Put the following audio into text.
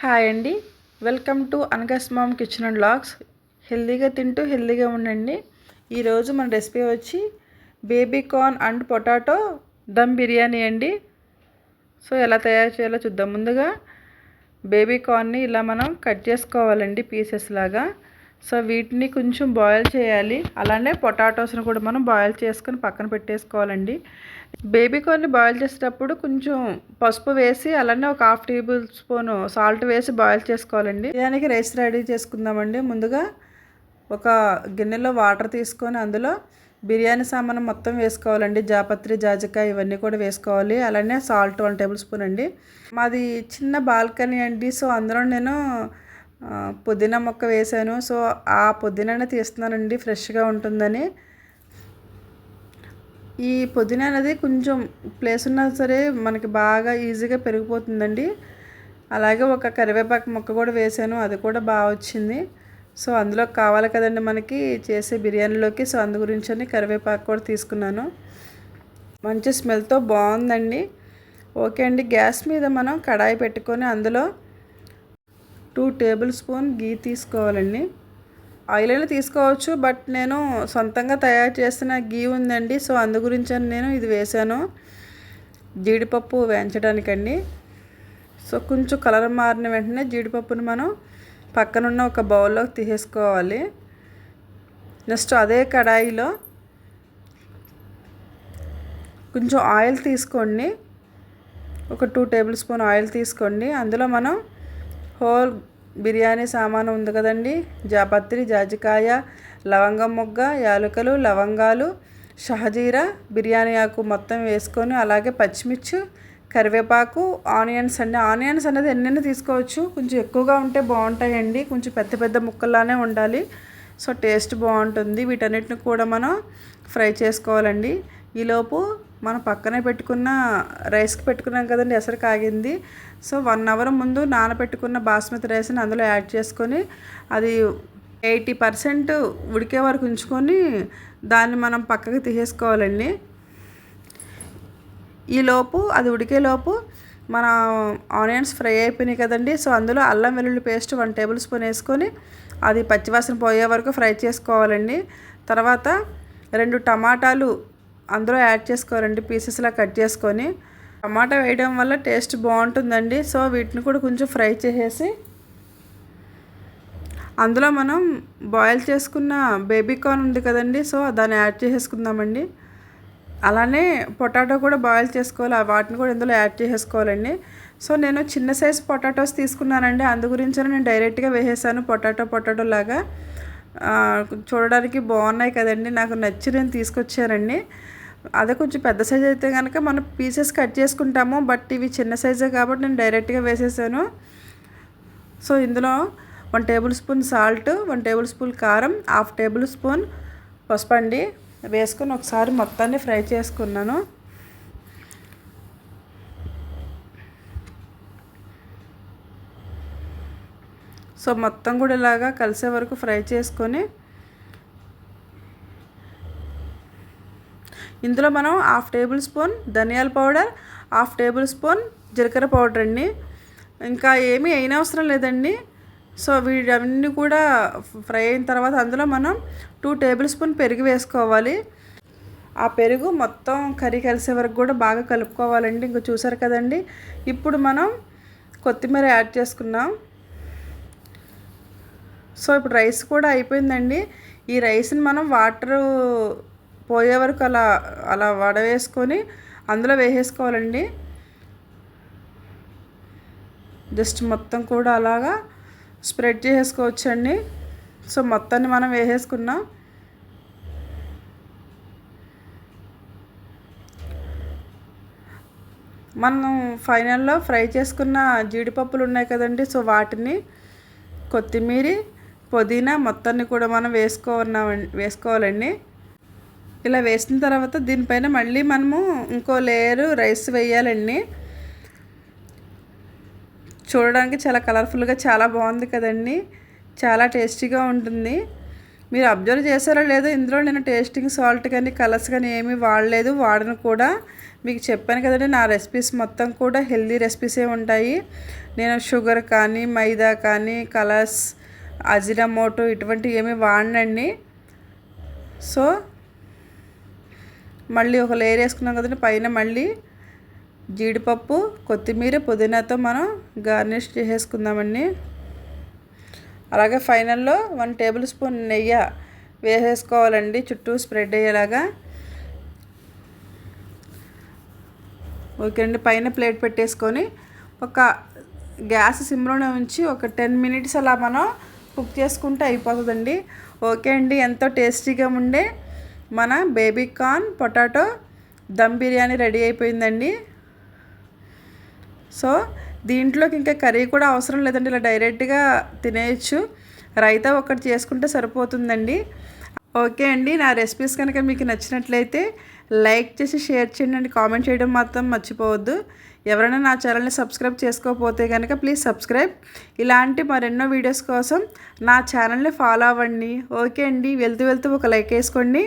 Hi అండి. Welcome to అనగస్ mom kitchen and vlogs హెల్తీగా తింటూ హెల్తీగా ఉండండి. ఈరోజు మన రెసిపీ వచ్చి baby corn and potato dum biryani అండి. సో ఎలా తయారు చేయాలో చూద్దాం. ముందుగా బేబీ కార్న్ని ఇలా మనం కట్ చేసుకోవాలండి పీసెస్ లాగా. సో వీటిని కొంచెం బాయిల్ చేయాలి. అలానే పొటాటోస్ని కూడా మనం బాయిల్ చేసుకొని పక్కన పెట్టేసుకోవాలండి. బేబీ కార్న్ని బాయిల్ చేసేటప్పుడు కొంచెం పసుపు వేసి అలానే ఒక హాఫ్ టేబుల్ స్పూన్ సాల్ట్ వేసి బాయిల్ చేసుకోవాలండి. దానికి రైస్ రెడీ చేసుకుందామండి. ముందుగా ఒక గిన్నెలో వాటర్ తీసుకొని అందులో బిర్యానీ సామాను మొత్తం వేసుకోవాలండి. జాపత్రి జాజికాయ ఇవన్నీ కూడా వేసుకోవాలి. అలానే సాల్ట్ వన్ టేబుల్ స్పూన్ అండి. మాది చిన్న బాల్కనీ అండి. సో అందులో నేను పుదీనా మొక్క వేశాను. సో ఆ పుదీనానే తీస్తున్నానండి. ఫ్రెష్గా ఉంటుందని. ఈ పుదీనా అనేది కొంచెం ప్లేస్ ఉన్నా సరే మనకి బాగా ఈజీగా పెరిగిపోతుందండి. అలాగే ఒక కరివేపాకు మొక్క కూడా వేసాను అది కూడా బాగా వచ్చింది. సో అందులో కావాలి కదండి మనకి చేసే బిర్యానీలోకి. సో అందు గురించి అని కరివేపాకు కూడా తీసుకున్నాను. మంచి స్మెల్తో బాగుందండి. ఓకే అండి. గ్యాస్ మీద మనం కడాయి పెట్టుకొని అందులో టూ టేబుల్ స్పూన్ గీ తీసుకోవాలండి. ఆయిల్ అయినా తీసుకోవచ్చు బట్ నేను సొంతంగా తయారు చేసిన గీ ఉందండి సో అందు గురించి నేను ఇది వేసాను జీడిపప్పు వేయించడానికండి. సో కొంచెం కలర్ మారిన వెంటనే జీడిపప్పును మనం పక్కనున్న ఒక బౌల్లోకి తీసేసుకోవాలి. నెక్స్ట్ అదే కడాయిలో కొంచెం ఆయిల్ తీసుకోండి. ఒక టూ టేబుల్ స్పూన్ ఆయిల్ తీసుకోండి. అందులో మనం హోల్ బిర్యానీ సామాను ఉంది కదండి. జాపత్రి జాజికాయ లవంగం మొగ్గ యాలకులు లవంగాలు షహజీరా బిర్యానీ ఆకు మొత్తం వేసుకొని అలాగే పచ్చిమిర్చి కరివేపాకు ఆనియన్స్ అండి. ఆనియన్స్ అనేది ఎన్నెన్ని తీసుకోవచ్చు? కొంచెం ఎక్కువగా ఉంటే బాగుంటాయండి. కొంచెం పెద్ద పెద్ద ముక్కల్లానే ఉండాలి. సో టేస్ట్ బాగుంటుంది. వీటన్నిటిని కూడా మనం ఫ్రై చేసుకోవాలండి. ఈలోపు మనం పక్కనే పెట్టుకున్న రైస్కి పెట్టుకున్నాం కదండి ఎసరు కాగింది. సో వన్ అవర్ ముందు నానబెట్టుకున్న బాస్మతి రైస్ని అందులో యాడ్ చేసుకొని అది ఎయిటీ పర్సెంట్ ఉడికే వరకు ఉంచుకొని దాన్ని మనం పక్కకి తీసేసుకోవాలండి. ఈలోపు అది ఉడికేలోపు మన ఆనియన్స్ ఫ్రై అయిపోయినాయి కదండి. సో అందులో అల్లం వెల్లుల్లి పేస్ట్ వన్ టేబుల్ స్పూన్ వేసుకొని అది పచ్చివాసన పోయే వరకు ఫ్రై చేసుకోవాలండి. తర్వాత రెండు టమాటాలు అందులో యాడ్ చేసుకోవాలండి పీసెస్లా కట్ చేసుకొని టమాటా వేయడం వల్ల టేస్ట్ బాగుంటుందండి. సో వీటిని కూడా కొంచెం ఫ్రై చేసేసి అందులో మనం బాయిల్ చేసుకున్న బేబీ కార్న్ ఉంది కదండి సో దాన్ని యాడ్ చేసేసుకుందామండి. అలానే పొటాటో కూడా బాయిల్ చేసుకోవాలి వాటిని కూడా ఇందులో యాడ్ చేసేసుకోవాలండి. సో నేను చిన్న సైజ్ పొటాటోస్ తీసుకున్నానండి. అందు గురించి నేను డైరెక్ట్గా వేసేసాను పొటాటో పొటాటో లాగా. చూడడానికి బాగున్నాయి కదండి నాకు నచ్చి నేను తీసుకొచ్చానండి. అదే కొంచెం పెద్ద సైజ్ అయితే కనుక మనం పీసెస్ కట్ చేసుకుంటాము. బట్ ఇవి చిన్న సైజే కాబట్టి నేను డైరెక్ట్గా వేసేసాను. సో ఇందులో one tablespoon salt one tablespoon కారం హాఫ్ టేబుల్ స్పూన్ పసుపు అండి. వేసుకొని ఒకసారి మొత్తాన్ని ఫ్రై చేసుకున్నాను. సో మొత్తం కూడా ఇలాగా కలిసే వరకు ఫ్రై చేసుకొని ఇందులో మనం హాఫ్ టేబుల్ స్పూన్ ధనియాల పౌడర్ హాఫ్ టేబుల్ స్పూన్ జీలకర్ర పౌడర్ అండి. ఇంకా ఏమీ అయిన అవసరం లేదండి. సో వీటన్నీ కూడా ఫ్రై అయిన తర్వాత అందులో మనం టూ టేబుల్ స్పూన్ పెరుగు వేసుకోవాలి. ఆ పెరుగు మొత్తం కర్రీ కలిసే వరకు కూడా బాగా కలుపుకోవాలండి. ఇంకా చూసారు కదండి. ఇప్పుడు మనం కొత్తిమీర యాడ్ చేసుకున్నాం. సో ఇప్పుడు రైస్ కూడా అయిపోయిందండి. ఈ రైస్ని మనం వాటర్ పోయే వరకు అలా అలా వడవేసుకొని అందులో వేసేసుకోవాలండి. జస్ట్ మొత్తం కూడా అలాగా స్ప్రెడ్ చేసేసుకోవచ్చండి సో మొత్తాన్ని మనం వేసేసుకున్నాం మనం ఫైనల్లో ఫ్రై చేసుకున్న జీడిపప్పులు ఉన్నాయి కదండి. సో వాటిని కొత్తిమీర పుదీనా మొత్తాన్ని కూడా మనం వేసుకోవాలి వేసుకోవాలండి. ఇలా వేసిన తర్వాత దీనిపైన మళ్ళీ మనము ఇంకో లేయరు రైస్ వేయాలండి. చూడడానికి చాలా కలర్ఫుల్గా చాలా బాగుంది కదండి. చాలా టేస్టీగా ఉంటుంది. మీరు అబ్జర్వ్ చేశారో లేదో ఇందులో నేను టేస్టింగ్ సాల్ట్ కానీ కలర్స్ కానీ ఏమీ వాడలేదు. వాడను కూడా. మీకు చెప్పాను కదండి నా రెసిపీస్ మొత్తం కూడా హెల్దీ రెసిపీసే ఉంటాయి. నేను షుగర్ కానీ మైదా కానీ కలర్స్ అజిరమోటో ఇటువంటివి ఏమీ వాడనండి. సో మళ్ళీ ఒక లేయర్ వేసుకున్నాం కదండి పైన మళ్ళీ జీడిపప్పు కొత్తిమీర పుదీనాతో మనం గార్నిష్ చేసేసుకుందామండి. అలాగే ఫైనల్లో వన్ టేబుల్ స్పూన్ నెయ్యి వేసేసుకోవాలండి చుట్టూ స్ప్రెడ్ అయ్యేలాగా. ఓకే అండి పైన ప్లేట్ పెట్టేసుకొని ఒక గ్యాస్ సిమ్లోనే ఉంచి ఒక టెన్ మినిట్స్ అలా మనం కుక్ చేసుకుంటే అయిపోతుందండి. ఓకే అండి ఎంతో టేస్టీగా ఉండే మన baby corn potato dum biryani ready అయిపోయిందండి. సో దీంట్లోకి ఇంకా కర్రీ కూడా అవసరం లేదండి ఇలా డైరెక్ట్గా తినేయచ్చు. రైతా ఒకటి చేసుకుంటే సరిపోతుందండి. ఓకే అండి నా రెసిపీస్ కనుక మీకు నచ్చినట్లయితే లైక్ చేసి షేర్ చేయండి కామెంట్ చేయడం మాత్రం మర్చిపోవద్దు. ఎవరైనా నా ఛానల్ని సబ్స్క్రైబ్ చేసుకోకపోతే కనుక ప్లీజ్ సబ్స్క్రైబ్. ఇలాంటి మరెన్నో వీడియోస్ కోసం నా ఛానల్ని ఫాలో అవ్వండి. ఓకే అండి వెళ్తూ వెళ్తూ ఒక లైక్ వేసుకోండి.